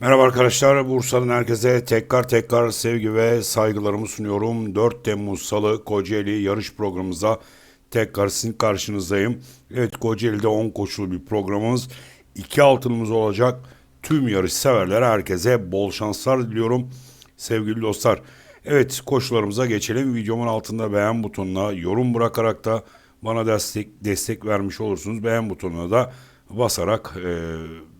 Merhaba arkadaşlar, Bursa'nın herkese tekrar tekrar sevgi ve saygılarımı sunuyorum. 4 Temmuz Salı Kocaeli yarış programımıza tekrar sizin karşınızdayım. Evet Kocaeli'de 10 koşulu bir programımız. 2 altınımız olacak. Tüm yarış severlere herkese bol şanslar diliyorum sevgili dostlar. Evet koşularımıza geçelim. Videomun altında beğen butonuna yorum bırakarak da bana destek destek vermiş olursunuz. Beğen butonuna da basarak eee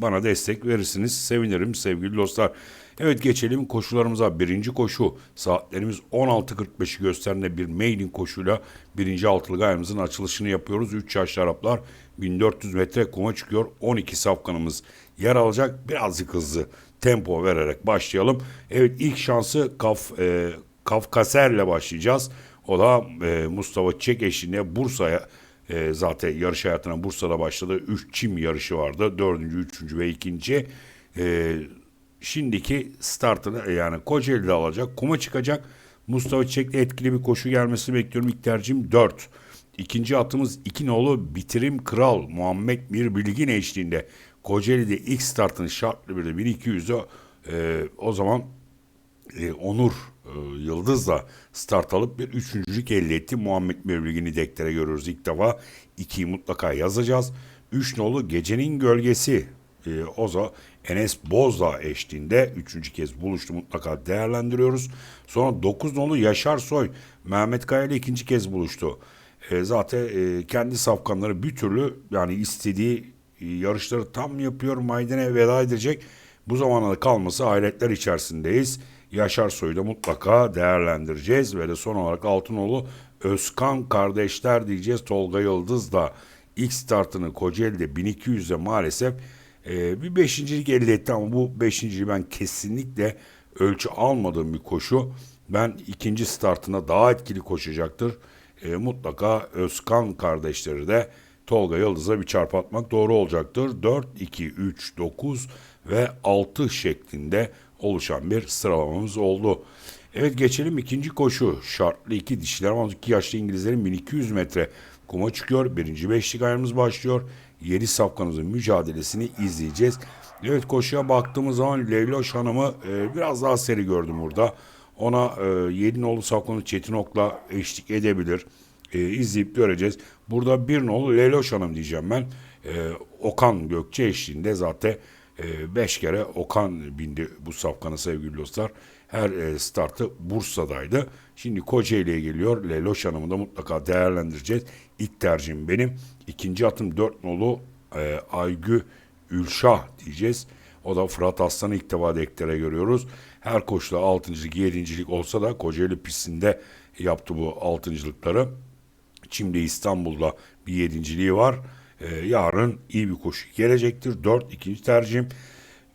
bana destek verirsiniz. Sevinirim sevgili dostlar. Evet geçelim koşularımıza. Birinci koşu saatlerimiz 16.45'i gösterinde bir mailin koşuyla birinci altılı ayımızın açılışını yapıyoruz. 3 yaşlı Araplar 1400 metre kuma çıkıyor. 12 safkanımız yer alacak. Birazcık hızlı tempo vererek başlayalım. Evet ilk şansı Kaf, e, Kafkaser'le başlayacağız. O da e, Mustafa Çek eşliğinde Bursa'ya e, zaten yarış hayatına Bursa'da başladı. 3 çim yarışı vardı. 4. 3. ve 2. E, şimdiki startını e, yani Kocaeli'de alacak. Kuma çıkacak. Mustafa Çiçek'le etkili bir koşu gelmesini bekliyorum. İlk tercihim 4. İkinci atımız iki nolu Bitirim Kral Muhammed Mir Bilgin eşliğinde Kocaeli'de ilk startın şartlı bir de 1200'e e, o zaman e, Onur Yıldız'la start alıp bir üçüncülük elde etti. Muhammed Mevlügünü dektere görüyoruz ilk defa. İkiyi mutlaka yazacağız. Üç nolu Gecenin Gölgesi e, Oza Enes Bozdağ eşliğinde üçüncü kez buluştu mutlaka değerlendiriyoruz. Sonra dokuz nolu Yaşar Soy Mehmet Kaya ile ikinci kez buluştu. E, zaten e, kendi safkanları bir türlü yani istediği e, yarışları tam yapıyor. Maydene veda edecek. Bu zamana kalması hayretler içerisindeyiz. Yaşar Soy'u mutlaka değerlendireceğiz. Ve de son olarak Altınoğlu Özkan kardeşler diyeceğiz. Tolga Yıldız da ilk startını Kocaeli'de 1200'de maalesef e, bir beşincilik elde etti ama bu beşinciliği ben kesinlikle ölçü almadığım bir koşu. Ben ikinci startına daha etkili koşacaktır. E, mutlaka Özkan kardeşleri de Tolga Yıldız'a bir çarp atmak doğru olacaktır. 4, 2, 3, 9 ve 6 şeklinde oluşan bir sıralamamız oldu. Evet geçelim ikinci koşu. Şartlı iki dişiler ama yaşlı İngilizlerin 1200 metre kuma çıkıyor. Birinci beşlik ayarımız başlıyor. Yedi safkanımızın mücadelesini izleyeceğiz. Evet koşuya baktığımız zaman Leyloş Hanım'ı e, biraz daha seri gördüm burada. Ona e, yedi nolu safkanı Çetin Ok'la eşlik edebilir. E, izleyip göreceğiz. Burada bir nolu Leyloş Hanım diyeceğim ben. E, Okan Gökçe eşliğinde zaten e, beş kere Okan bindi bu safkanı sevgili dostlar. Her e, startı Bursa'daydı. Şimdi Kocaeli'ye geliyor. Leloş Hanım'ı da mutlaka değerlendireceğiz. İlk tercihim benim. İkinci atım dört nolu e, Aygü Ülşah diyeceğiz. O da Fırat Aslan'ı ilk defa dektere görüyoruz. Her koşuda altıncılık, yedincilik olsa da Kocaeli pistinde yaptı bu altıncılıkları. Şimdi İstanbul'da bir yedinciliği var. Ee, yarın iyi bir koşu gelecektir. 4 ikinci tercihim.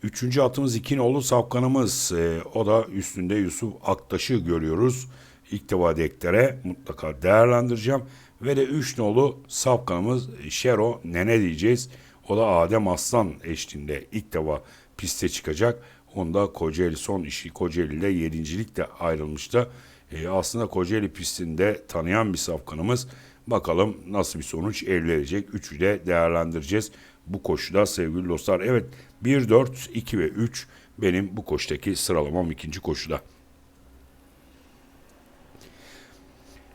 Üçüncü atımız iki nolu safkanımız. Ee, o da üstünde Yusuf Aktaş'ı görüyoruz. İlk defa dektere mutlaka değerlendireceğim. Ve de üç nolu safkanımız Şero Nene diyeceğiz. O da Adem Aslan eşliğinde ilk defa piste çıkacak. Onda Kocaeli son işi Kocaeli'de yedincilikle ayrılmıştı. Ee, aslında Kocaeli pistinde tanıyan bir safkanımız. Bakalım nasıl bir sonuç elde edecek. Üçü de değerlendireceğiz bu koşuda sevgili dostlar. Evet 1, 4, 2 ve 3 benim bu koşudaki sıralamam ikinci koşuda.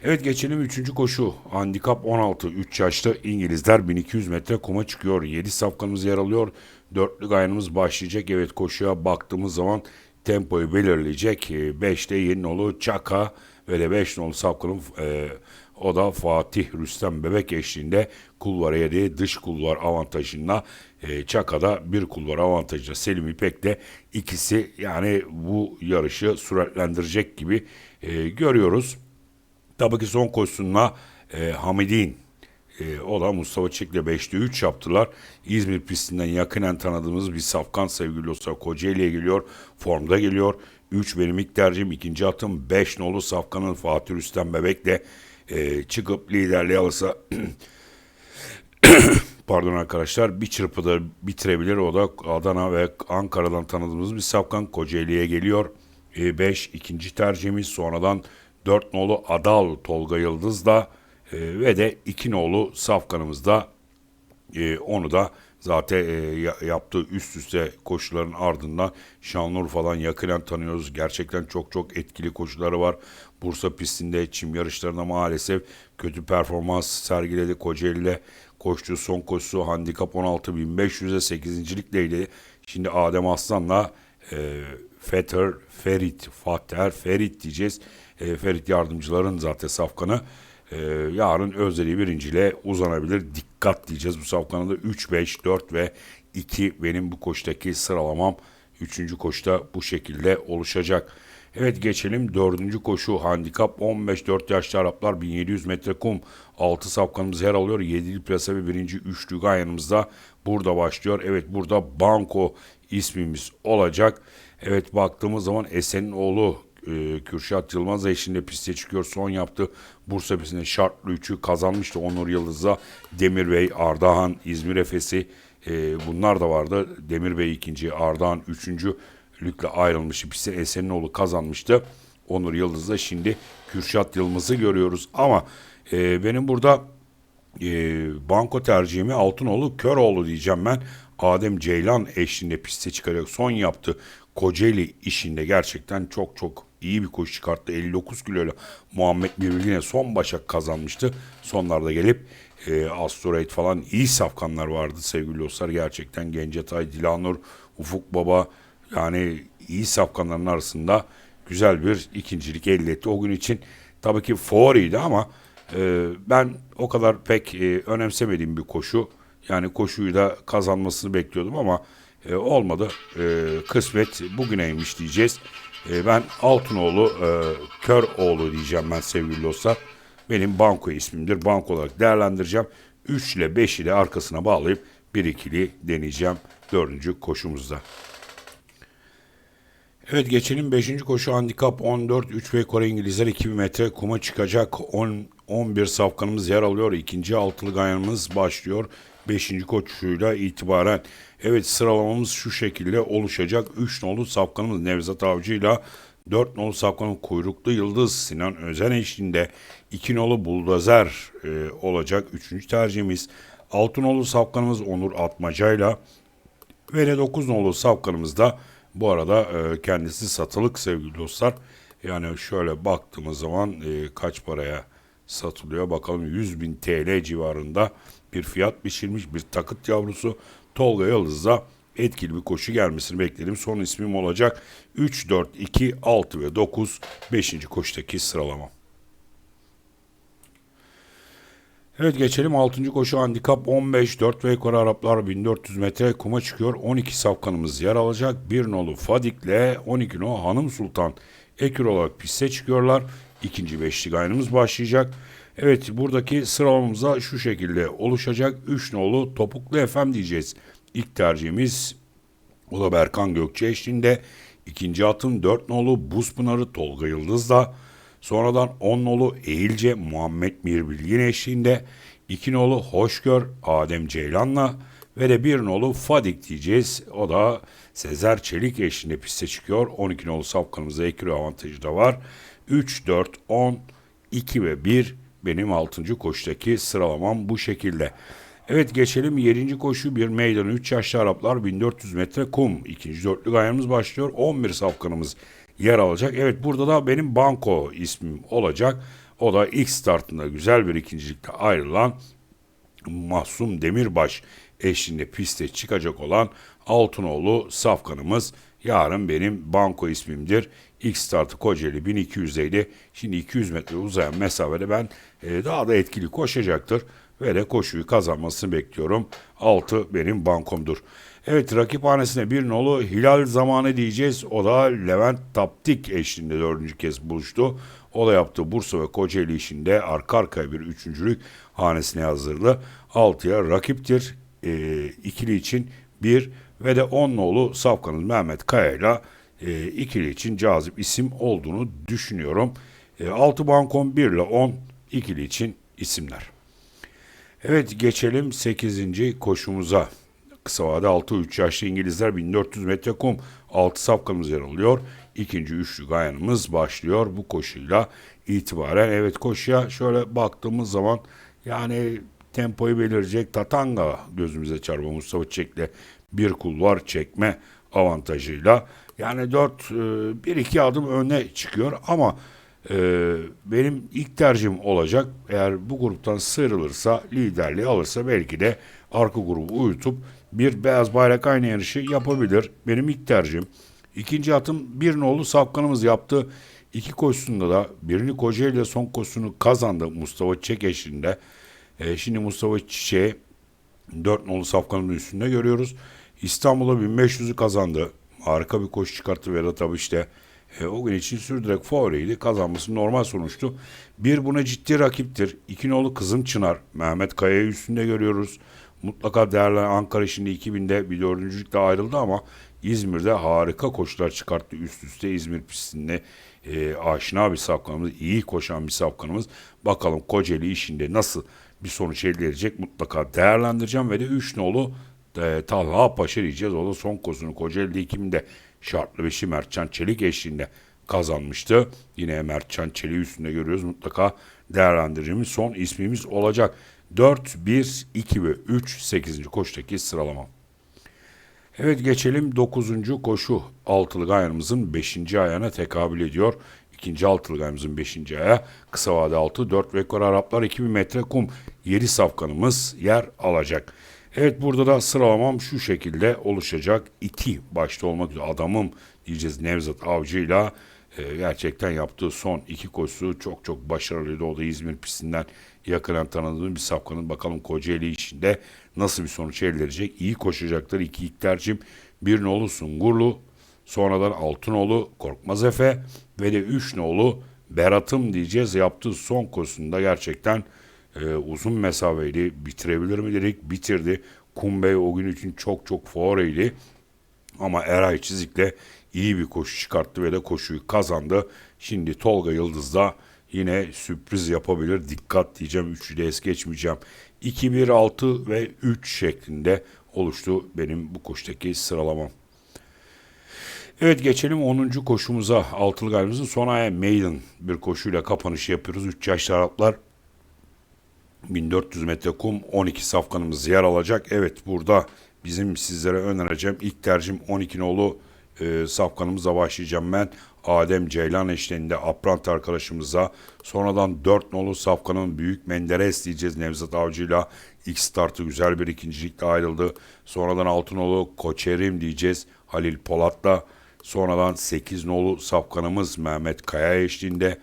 Evet geçelim üçüncü koşu. Handikap 16. 3 yaşlı İngilizler 1200 metre kuma çıkıyor. 7 safkanımız yer alıyor. Dörtlük ayınımız başlayacak. Evet koşuya baktığımız zaman tempoyu belirleyecek. 5'te yeni nolu Çaka ve de 5 nolu safkanın e, o da Fatih Rüstem Bebek eşliğinde kulvara yediği dış kulvar avantajına e, Çaka'da bir kulvar avantajına Selim İpek de ikisi yani bu yarışı süratlendirecek gibi e, görüyoruz. Tabii ki son koşusunda e, Hamidin e, o da Mustafa Çek'le 5'te 3 yaptılar. İzmir pistinden yakinen tanıdığımız bir safkan sevgili dostlar Kocaeli'ye geliyor. Formda geliyor. 3 benim ilk tercihim. ikinci atım 5 nolu safkanın Fatih Rüstem Bebek'le e, çıkıp liderliği alırsa pardon arkadaşlar bir çırpıda bitirebilir. O da Adana ve Ankara'dan tanıdığımız bir safkan Kocaeli'ye geliyor. 5 e, ikinci tercihimiz sonradan 4 nolu Adal Tolga Yıldız da e, ve de 2 nolu safkanımız da E, onu da zaten e, ya- yaptığı üst üste koşuların ardından Şanlıurfa'dan yakinen tanıyoruz. Gerçekten çok çok etkili koşuları var. Bursa pistinde çim yarışlarında maalesef kötü performans sergiledi. Kocaeli'de koştuğu son koşusu handikap 16.500'e 8.likleydi. Şimdi Adem Aslan'la e, Fetter Ferit, Father Ferit diyeceğiz. E, Ferit yardımcıların zaten safkanı. E, yarın Özdeli birinciyle uzanabilir. Dikkat diyeceğiz bu safkanın da 3, 5, 4 ve 2 benim bu koştaki sıralamam. Üçüncü koşta bu şekilde oluşacak. Evet geçelim dördüncü koşu handikap 15-4 yaşlı Araplar 1700 metre kum 6 safkanımız yer alıyor 7'li plasa ve birinci üçlü gayanımızda burada başlıyor. Evet burada Banko ismimiz olacak. Evet baktığımız zaman Esen'in oğlu e, Kürşat Yılmaz eşliğinde piste çıkıyor. Son yaptı Bursa pistinde şartlı üçü kazanmıştı Onur Yıldız'la. Demir Bey, Ardahan, İzmir Efes'i e, bunlar da vardı. Demir Bey ikinci, Ardahan üçüncü lükle ayrılmıştı. Piste Esen'in oğlu kazanmıştı. Onur Yıldız'la şimdi Kürşat Yılmaz'ı görüyoruz. Ama e, benim burada e, banko tercihimi Altınoğlu Köroğlu diyeceğim ben. Adem Ceylan eşliğinde piste çıkarak son yaptı. Kocaeli işinde gerçekten çok çok iyi bir koşu çıkarttı. 59 kiloyla Muhammed Birbirliğine son başak kazanmıştı. Sonlarda gelip e, Astorate falan iyi safkanlar vardı sevgili dostlar. Gerçekten Gencetay, Dilanur, Ufuk Baba yani iyi safkanların arasında güzel bir ikincilik elde etti. O gün için tabii ki favoriydi ama e, ben o kadar pek e, önemsemediğim bir koşu. Yani koşuyu da kazanmasını bekliyordum ama e, olmadı. E, kısmet bugüneymiş diyeceğiz. E, ben Altınoğlu e, Köroğlu diyeceğim ben sevgili dostlar. Benim banko ismimdir. Banko olarak değerlendireceğim. 3 ile 5'i de arkasına bağlayıp 1-2'li deneyeceğim dördüncü koşumuzda. Evet geçelim 5. koşu handikap 14 3 ve Kore İngilizler 2000 metre kuma çıkacak 10 11 safkanımız yer alıyor. İkinci altılı gayanımız başlıyor. 5. koşuyla itibaren. Evet sıralamamız şu şekilde oluşacak. 3 nolu safkanımız Nevzat Avcı'yla 4 nolu safkanın kuyruklu yıldız Sinan Özen eşliğinde 2 nolu buldozer e, olacak. 3. tercihimiz 6 nolu safkanımız Onur Atmaca'yla ve de 9 nolu safkanımız da bu arada e, kendisi satılık sevgili dostlar. Yani şöyle baktığımız zaman e, kaç paraya satılıyor bakalım 100 bin TL civarında bir fiyat biçilmiş bir takıt yavrusu Tolga Yıldız'da etkili bir koşu gelmesini bekledim. Son ismim olacak 3, 4, 2, 6 ve 9 5. koşudaki sıralama. Evet geçelim 6. koşu handikap 15 4 ve yukarı Araplar 1400 metre kuma çıkıyor. 12 safkanımız yer alacak. 1 nolu Fadik'le 12 nolu Hanım Sultan ekür olarak piste çıkıyorlar. İkinci beşli gayrımız başlayacak. Evet buradaki sıralamamıza şu şekilde oluşacak. 3 nolu Topuklu Efem diyeceğiz. İlk tercihimiz o da Berkan Gökçe eşliğinde. İkinci atım 4 nolu Buzpınarı Tolga Yıldız'la. Sonradan 10 nolu Eğilce Muhammed Mirbilgin eşliğinde. 2 nolu Hoşgör Adem Ceylan'la ve de 1 nolu Fadik diyeceğiz. O da Sezer Çelik eşliğinde piste çıkıyor. 12 nolu safkanımızda ekürü avantajı da var. 3, 4, 10, 2 ve 1 benim 6. koşudaki sıralamam bu şekilde. Evet geçelim 7. koşu bir meydan 3 yaşlı Araplar 1400 metre kum. İkinci dörtlü gayemiz başlıyor. 11 safkanımız yer alacak. Evet burada da benim banko ismim olacak. O da ilk startında güzel bir ikincilikte ayrılan Mahsum Demirbaş eşliğinde piste çıkacak olan Altınoğlu Safkan'ımız yarın benim banko ismimdir. İlk startı Kocaeli 1200'deydi. Şimdi 200 metre uzayan mesafede ben e, daha da etkili koşacaktır. Ve de koşuyu kazanmasını bekliyorum. 6 benim bankomdur. Evet rakip hanesine bir nolu Hilal zamanı diyeceğiz. O da Levent Taptik eşliğinde dördüncü kez buluştu. O da yaptığı Bursa ve Kocaeli işinde arka arkaya bir üçüncülük hanesine yazdırdı. 6'ya rakiptir. E, ikili için bir ve de 10 nolu Safkan'ın Mehmet Kaya'yla e, ikili için cazip isim olduğunu düşünüyorum. E, 6 bankom 1 ile 10 ikili için isimler. Evet geçelim 8. koşumuza. Kısa vade 6-3 yaşlı İngilizler 1400 metre kum 6 safkamız yer alıyor. İkinci üçlü gayanımız başlıyor bu koşuyla itibaren. Evet koşuya şöyle baktığımız zaman yani tempoyu belirleyecek Tatanga gözümüze çarpıyor Mustafa Çek'le bir kulvar çekme avantajıyla. Yani 4 1-2 adım öne çıkıyor ama e, benim ilk tercihim olacak. Eğer bu gruptan sıyrılırsa, liderliği alırsa belki de arka grubu uyutup bir beyaz bayrak aynı yarışı yapabilir. Benim ilk tercihim. İkinci atım bir nolu safkanımız yaptı. İki koşusunda da birini Kocaeli son koşusunu kazandı Mustafa Çek eşliğinde. E, şimdi Mustafa Çiçek'i 4 nolu safkanın üstünde görüyoruz. İstanbul'da 1500'ü kazandı. Harika bir koşu çıkarttı Vedat abi işte. E, o gün için sürdürerek favoriydi. Kazanması normal sonuçtu. Bir buna ciddi rakiptir. İki nolu Kızım Çınar. Mehmet Kaya'yı üstünde görüyoruz. Mutlaka değerli Ankara şimdi 2000'de bir dördüncülükle ayrıldı ama İzmir'de harika koşular çıkarttı üst üste İzmir pistinde. E, aşina bir safkanımız, iyi koşan bir safkanımız. Bakalım Kocaeli işinde nasıl bir sonuç elde edecek mutlaka değerlendireceğim ve de 3 nolu e, Talha Paşa diyeceğiz. O da son kozunu Kocaeli'de 2000'de şartlı beşi Mertcan Çelik eşliğinde kazanmıştı. Yine Mertcan Çelik'i üstünde görüyoruz. Mutlaka değerlendireceğimiz son ismimiz olacak. 4, 1, 2 ve 3 8. koştaki sıralama. Evet geçelim 9. koşu. Altılı ayağımızın 5. ayağına tekabül ediyor. İkinci altılı ayağımızın 5. ayağı kısa vade 6 4 rekor Araplar 2000 metre kum 7 safkanımız yer alacak. Evet burada da sıralamam şu şekilde oluşacak. İti başta olmak üzere adamım diyeceğiz Nevzat Avcı'yla e, gerçekten yaptığı son iki koşusu çok çok başarılıydı. O da İzmir pistinden yakından tanıdığım bir safkanın bakalım Kocaeli işinde nasıl bir sonuç elde edecek. İyi koşacaktır. İki ilk tercihim bir nolu Sungurlu, sonradan Altınoğlu Korkmaz Efe ve de üç nolu Berat'ım diyeceğiz. Yaptığı son koşusunda gerçekten e, uzun mesafeli bitirebilir mi dedik. Bitirdi. Kumbey o gün için çok çok favoriydi. Ama Eray Çizik'le iyi bir koşu çıkarttı ve de koşuyu kazandı. Şimdi Tolga Yıldız da yine sürpriz yapabilir. Dikkat diyeceğim. Üçü de es geçmeyeceğim. 2, 1, 6 ve 3 şeklinde oluştu benim bu koşudaki sıralamam. Evet geçelim 10. koşumuza. Altılı galimizin son aya maiden bir koşuyla kapanış yapıyoruz. 3 yaşlı Araplar 1400 metre kum 12 safkanımız yer alacak. Evet burada bizim sizlere önereceğim ilk tercihim 12 nolu e, safkanımıza başlayacağım ben. Adem Ceylan eşliğinde Aprant arkadaşımıza sonradan 4 nolu safkanın Büyük Menderes diyeceğiz Nevzat Avcı'yla ilk startı güzel bir ikincilikle ayrıldı. Sonradan 6 nolu Koçerim diyeceğiz Halil Polat'la. Sonradan 8 nolu safkanımız Mehmet Kaya eşliğinde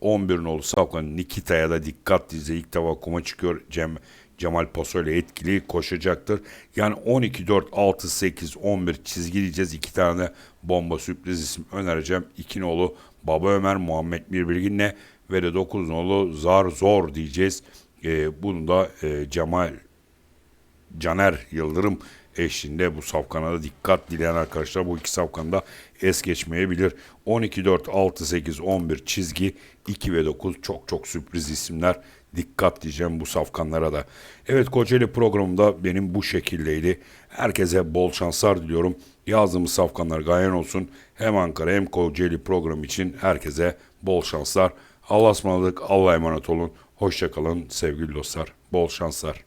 11 nolu safkan Nikita'ya da dikkat diye ilk defa kuma çıkıyor Cem Cemal Paso ile etkili koşacaktır. Yani 12, 4, 6, 8, 11 çizgi diyeceğiz. İki tane bomba sürpriz isim önereceğim. İki nolu Baba Ömer, Muhammed Mirbilgin'le ve de 9 nolu Zar Zor diyeceğiz. Ee, bunu da e, Cemal Caner Yıldırım eşliğinde bu safkana da dikkat dileyen arkadaşlar bu iki safkanda es geçmeyebilir. 12, 4, 6, 8, 11 çizgi 2 ve 9 çok çok sürpriz isimler. Dikkat diyeceğim bu safkanlara da. Evet Kocaeli programında benim bu şekildeydi. Herkese bol şanslar diliyorum. Yazdığımız safkanlar gayen olsun. Hem Ankara hem Kocaeli program için herkese bol şanslar. Allah'a ısmarladık. Allah'a emanet olun. Hoşçakalın sevgili dostlar. Bol şanslar.